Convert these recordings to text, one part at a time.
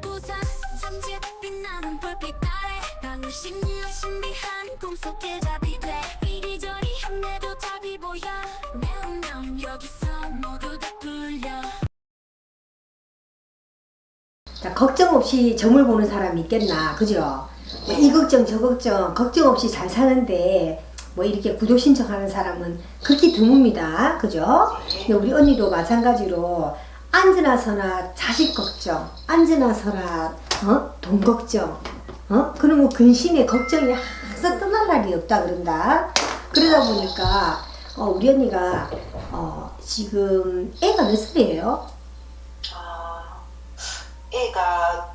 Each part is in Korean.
부산 잠재 빛나는 불빛 아래 방울 신유 신비한 꿈속에 답이 돼 이리저리 헤매도 답이 보여 내 운명 여기서 모두 다 풀려 자, 걱정 없이 점을 보는 사람이 있겠나, 그죠? 뭐이 걱정, 저 걱정, 걱정 없이 잘 사는데, 뭐 이렇게 구독 신청하는 사람은 극히 드뭅니다. 그죠? 근데 우리 언니도 마찬가지로, 앉으나 서나 자식 걱정, 앉으나 서나, 어? 돈 걱정, 어? 그러면 근심에 걱정이 항상 떠날 날이 없다 그런다. 그러다 보니까, 어, 우리 언니가, 어, 지금 애가 몇 살이에요? 아, 애가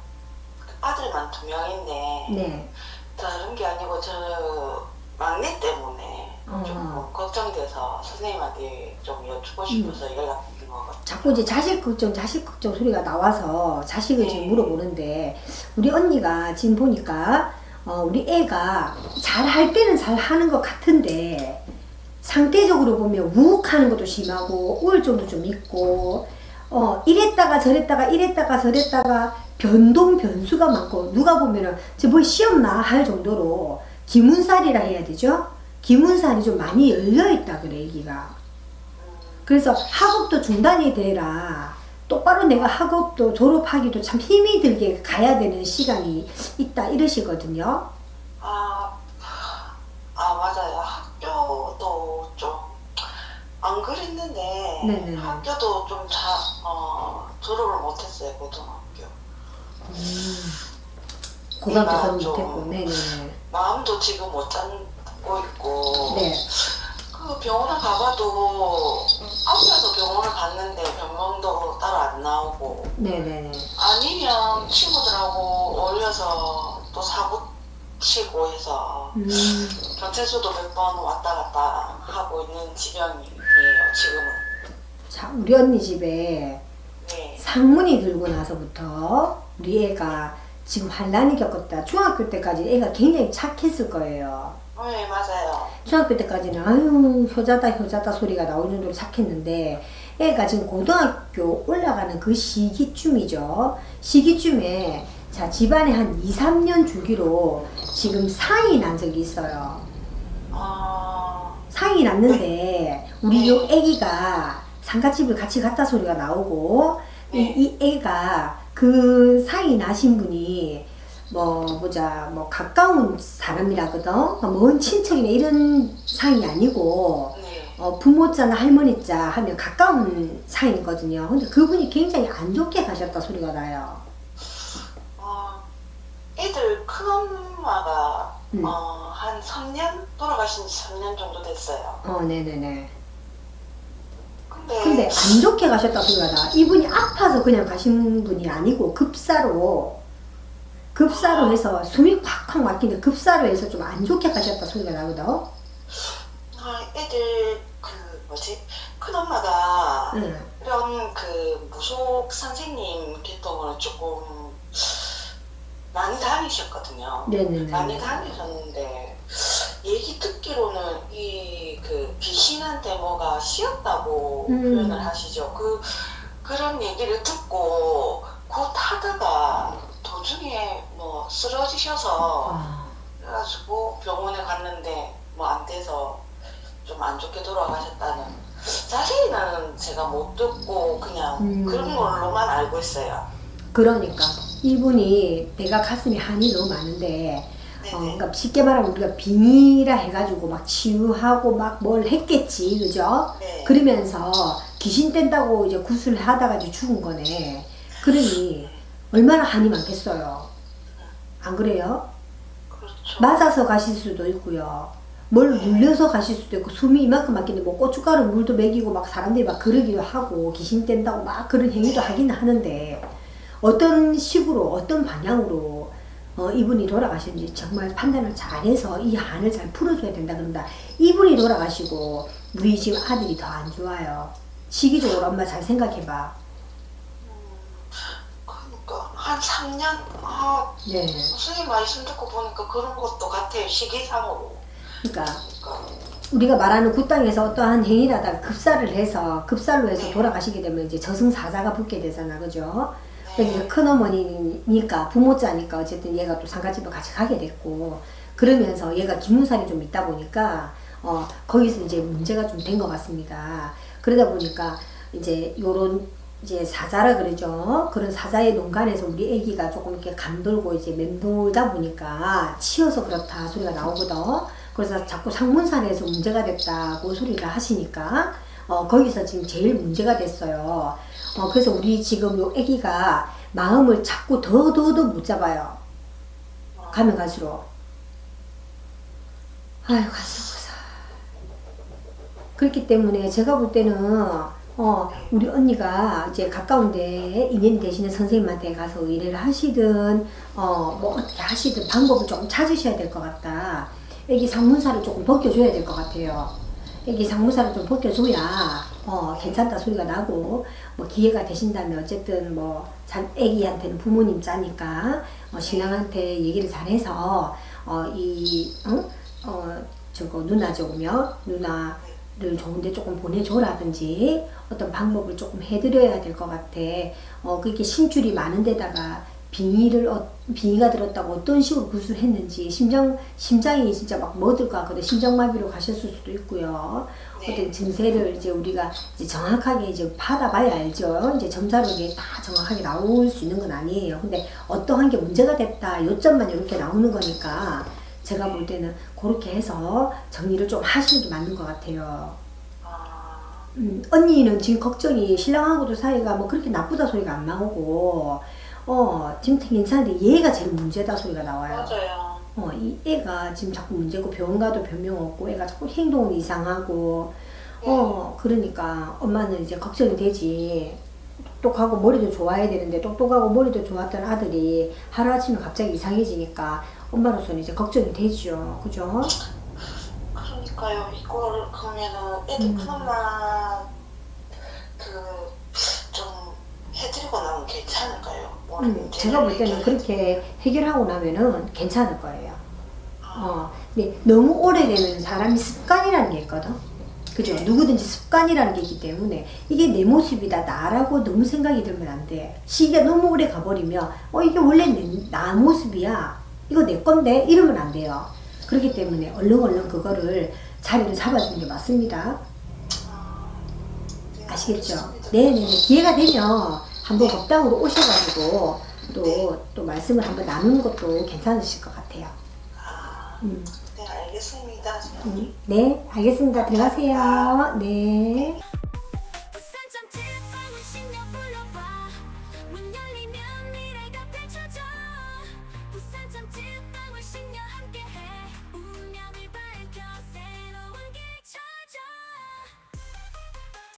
아들만 두 명인데 네. 다른 게 아니고 저 막내 때문에 어. 좀뭐 걱정돼서 선생님한테 좀 여쭙고 싶어서 연락 드린 거거든요. 자꾸 이제 자식 걱정, 자식 걱정 소리가 나와서 자식을 지금 네. 물어보는데 우리 언니가 지금 보니까 어, 우리 애가 잘 할 때는 잘 하는 것 같은데 상대적으로 보면 우욱하는 것도 심하고 우울증도 좀 있고 어 이랬다가 저랬다가 이랬다가 저랬다가 변동 변수가 많고 누가 보면은 저뭐 시험 나 할 정도로 기문살이라 해야 되죠? 기문살이 좀 많이 열려 있다 그래 애기가. 그래서 학업도 중단이 되라. 똑바로 내가 학업도 졸업하기도 참 힘이 들게 가야 되는 시간이 있다 이러시거든요. 아, 아 맞아요. 학교도 좀 안 그랬는데 네네네. 학교도 좀 자, 어, 졸업을 못했어요 고등학교. 고등학교 내가 졸업 좀- 못했고. 마음도 지금 못 잡 고 있고 네. 그 병원을 가봐도 아파서 병원을 갔는데 병명도 따로 안 나오고 네네네. 아니면 친구들하고 어울려서 또 사고 치고 해서 음, 경찰서도 몇 번 왔다 갔다 하고 있는 지경이에요 지금은 자, 우리 언니 집에 네 상문이 들고 나서부터 우리 애가 지금 환란이 겪었다. 중학교 때까지 애가 굉장히 착했을 거예요. 네, 맞아요. 중학교 때까지는 아유 효자다 효자다 소리가 나올 정도로 착했는데 애가 지금 고등학교 올라가는 그 시기쯤이죠. 시기쯤에 자 집안에 한 2, 3년 주기로 지금 상이 난 적이 있어요. 아. 상이 났는데 우리 요 애기가 상가집을 같이 갔다 소리가 나오고 이, 이 애가 그 상이 나신 분이 뭐 보자 뭐 가까운 사람이라거든 뭐먼 친척이나 이런 상이 아니고 네. 어, 부모자나 할머니자 하면 가까운 상이거든요 근데 그분이 굉장히 안 좋게 가셨다 소리가 나요 어, 애들 큰 엄마가 음. 어, 한 3년 돌아가신 지 3년 정도 됐어요 어 네네네 근데, 근데 안 좋게 가셨다 소리가 나. 이분이 아파서 그냥 가신 분이 아니고 급사로 급사로 해서 숨이 콱콱 막히는데 급사로 해서 좀 안 좋게 가셨다 소리가 나거든. 아, 애들 그 뭐지 큰 엄마가 응. 이런 그 무속 선생님 계통을 조금 많이 다니셨거든요. 네네네. 많이 다니셨는데 얘기 듣기로는 이 그 귀신한테 뭐가 씌었다고 음. 표현을 하시죠. 그 그런 얘기를 듣고 곧 하다가 도중에 뭐 쓰러지셔서 아, 그래가지고 병원에 갔는데 뭐 안 돼서 좀 안 좋게 돌아가셨다는 자세히는 제가 못 듣고 그냥 음. 그런 걸로만 알고 있어요. 그러니까 이분이 내가 가슴에 한이 너무 많은데 네네. 어, 그러니까 쉽게 말하면 우리가 빙의라 해가지고 막 치유하고 막 뭘 했겠지, 그죠? 네. 그러면서 귀신 뗀다고 이제 구슬 하다가 이제 죽은 거네. 그러니 얼마나 한이 많겠어요. 안 그래요? 그렇죠. 맞아서 가실 수도 있고요. 뭘 물려서 가실 수도 있고 숨이 이만큼 막히는데 뭐 고춧가루 물도 먹이고 막 사람들이 막 그러기도 하고 귀신 뗀다고 막 그런 행위도 하긴 하는데 어떤 식으로 어떤 방향으로 어, 이분이 돌아가셨는지 정말 판단을 잘해서 이 한을 잘 풀어줘야 된다 그런다. 이분이 돌아가시고 우리 지금 아들이 더 안 좋아요. 시기적으로 엄마 잘 생각해봐. 그러니까 한 3년 아 네. 선생님 말씀 듣고 보니까 그런 것도 같아요 시기상으로. 그러니까 그러니까 우리가 말하는 굿땅에서 어떠한 행위를 하다가 급사를 해서 급살로 해서 네. 돌아가시게 되면 이제 저승사자가 붙게 되잖아 그죠? 이제 큰 어머니니까 부모자니까 어쨌든 얘가 또 상가집을 같이 가게 됐고 그러면서 얘가 기문살이 좀 있다 보니까 어 거기서 이제 문제가 좀 된 것 같습니다. 그러다 보니까 이제 요런 이제 사자라 그러죠. 그런 사자의 농간에서 우리 애기가 조금 이렇게 감돌고 이제 맴돌다 보니까 치여서 그렇다 소리가 나오거든. 그래서 자꾸 상문산에서 문제가 됐다고 소리를 하시니까 어 거기서 지금 제일 문제가 됐어요. 어 그래서 우리 지금 요 애기가 마음을 자꾸 더 더 더 못 잡아요. 가면 갈수록. 아유 가서 그렇기 때문에 제가 볼 때는 어 우리 언니가 이제 가까운데 인연이 되시는 선생님한테 가서 의뢰를 하시든 어 뭐 어떻게 하시든 방법을 조금 찾으셔야 될 것 같다. 애기 상문사를 조금 벗겨줘야 될 것 같아요. 애기 상문사를 좀 벗겨줘야 어 괜찮다 소리가 나고 뭐 기회가 되신다면 어쨌든 뭐 자, 애기한테는 부모님 짜니까 어, 신랑한테 얘기를 잘해서 어? 어 저거 누나 적으면 누나 를 좋은데 조금 보내줘라든지 어떤 방법을 조금 해드려야 될 것 같아. 어 그렇게 심줄이 많은 데다가 빙의를 어, 빙의가 들었다고 어떤 식으로 구술했는지 심장 심장이 진짜 막 멎을 것 같거든. 심장마비로 가셨을 수도 있고요. 어떤 증세를 이제 우리가 이제 정확하게 이제 받아봐야 알죠. 이제 점사로 이게 다 정확하게 나올 수 있는 건 아니에요. 근데 어떠한 게 문제가 됐다 요점만 이렇게 나오는 거니까 제가 볼 때는 그렇게 해서 정리를 좀 하시는 게 맞는 것 같아요. 아, 음, 언니는 지금 걱정이 신랑하고도 사이가 뭐 그렇게 나쁘다 소리가 안 나오고 어 지금 되게 괜찮은데 얘가 제일 문제다 소리가 나와요. 맞아요. 어, 이 애가 지금 자꾸 문제고 병원 가도 변명 없고 애가 자꾸 행동은 이상하고 어 그러니까 엄마는 이제 걱정이 되지 똑똑하고 머리도 좋아야 되는데 똑똑하고 머리도 좋았던 아들이 하루아침에 갑자기 이상해지니까 엄마로서는 이제 걱정이 되죠 그죠? 그러니까요. 이걸 그러면은 애들 음. 큰엄마 그좀 해드리고 나면 괜찮을까요? 음, 제가 볼 때는 그렇게 해결하고 나면은 괜찮을 거예요 어, 근데 너무 오래되면 사람이 습관이라는 게 있거든. 그죠? 누구든지 습관이라는 게 있기 때문에 이게 내 모습이다 나라고 너무 생각이 들면 안 돼. 시기가 너무 오래 가버리면 어 이게 원래 내, 나 모습이야. 이거 내 건데 이러면 안 돼요. 그렇기 때문에 얼른 얼른 그거를 자리를 잡아주는 게 맞습니다. 아시겠죠? 네네네. 기회가 되면 한번 법당으로 오셔가지고 또, 또 말씀을 한번 나누는 것도 괜찮으실 것 같아요. 아, 음. 네, 알겠습니다. 음, 네, 알겠습니다. 들어가세요. 네.